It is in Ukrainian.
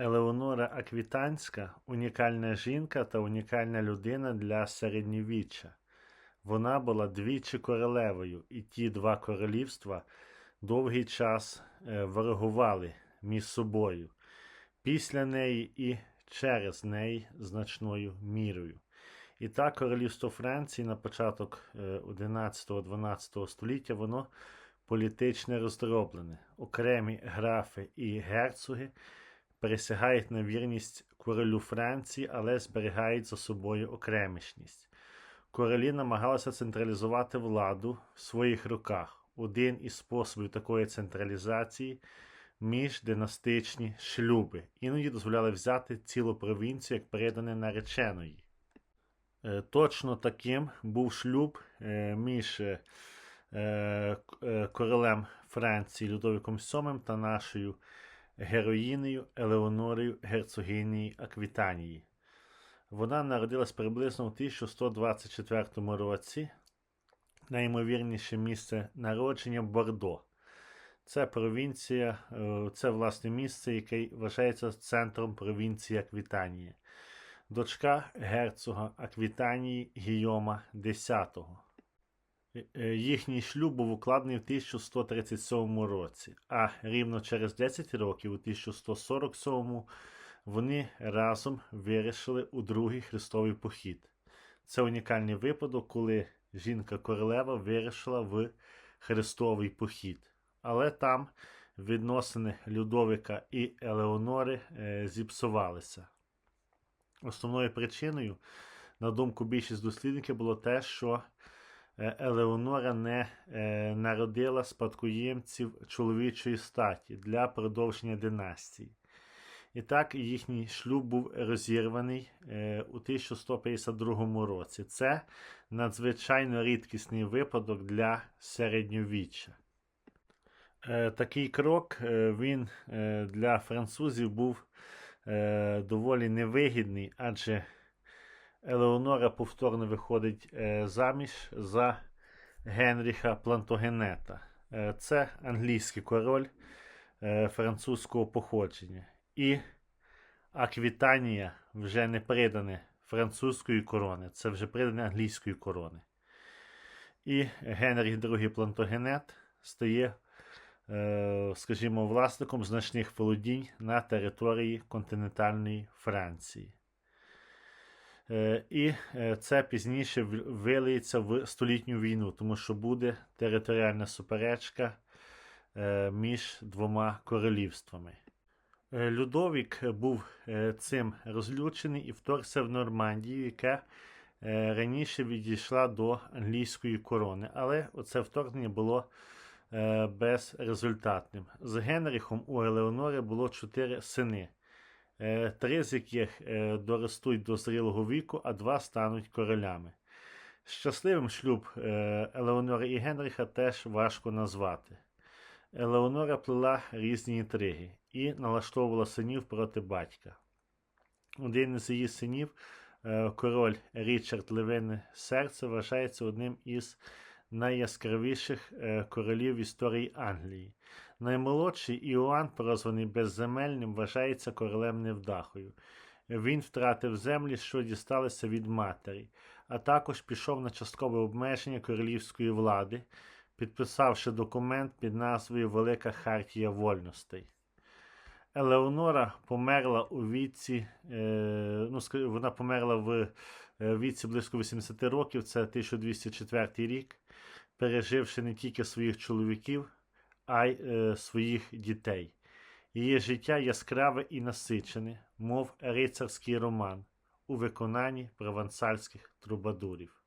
Елеонора Аквітанська унікальна жінка та унікальна людина для середньовіччя. Вона була двічі королевою, і ті два королівства довгий час е, ворогували між собою, після неї і через неї значною мірою. І так королівство Франції на початок 11-12 століття воно політично роздроблене. Окремі графи і герцоги присягають на вірність королю Франції, але зберігають за собою окремішність. Королі намагалися централізувати владу в своїх руках. Один із способів такої централізації міждинастичні шлюби. Іноді дозволяли взяти цілу провінцію як передане нареченої. Е, Точно таким був шлюб е, між е, королем Франції Людовиком VII та нашою героїнею Елеонорою герцогинії Аквітанії. Вона народилась приблизно у 1124 році. Найімовірніше місце народження Бордо. Це провінція, е, це власне місце, яке вважається центром провінції Аквітанії. Дочка герцога Аквітанії Гійома X. Е, Їхній шлюб був укладений в 1137 році, а рівно через 10 років, у 1147 вони разом вирішили у другий хрестовий похід. Це унікальний випадок, коли жінка-королева вирішила в хрестовий похід. Але там відносини Людовика і Елеонори е, зіпсувалися. Основною причиною, на думку більшість дослідників, було те, що е, Елеонора не е, народила спадкоємців чоловічої статі для продовження династії. І так їхній шлюб був розірваний е, у 1152 році. Це надзвичайно рідкісний випадок для середньовіччя. Е, такий крок е, він е, для французів був е, доволі невигідний, адже Елеонора повторно виходить е, заміж за Генріха Плантогенета. Е, це англійський король е, французького походження. І Аквітанія вже не придане французької корони, це вже придане англійської корони. І Генріх II Плантогенет стає, скажімо, власником значних володінь на території континентальної Франції. Е, І е, це пізніше вилиється в столітню війну, тому що буде територіальна суперечка е, між двома королівствами. Людовік був цим розлючений і вторгся в Нормандію, яка раніше відійшла до англійської корони. Але оце вторгнення було безрезультатним. З Генріхом у Елеонори було чотири сини, три з яких е, доростуть до зрілого віку, а два стануть королями. Щасливим шлюб е, Елеонори і Генріха теж важко назвати. Елеонора плела різні інтриги і налаштовувала синів проти батька. Один із її синів, е, король Річард Левине Серце, вважається одним із найяскравіших е, королів історії Англії. Наймолодший Іоанн, прозваний безземельним, вважається королем невдахою. Він втратив землі, що дісталися від матері, а також пішов на часткове обмеження королівської влади, підписавши документ під назвою Велика Хартія Вольностей. Елеонора померла у віці, е, ну, вона померла в віці близько 80 років, це 1204 рік, переживши не тільки своїх чоловіків, а й е, своїх дітей. Її життя яскраве і насичене, мов рицарський роман у виконанні провансальських трубадурів.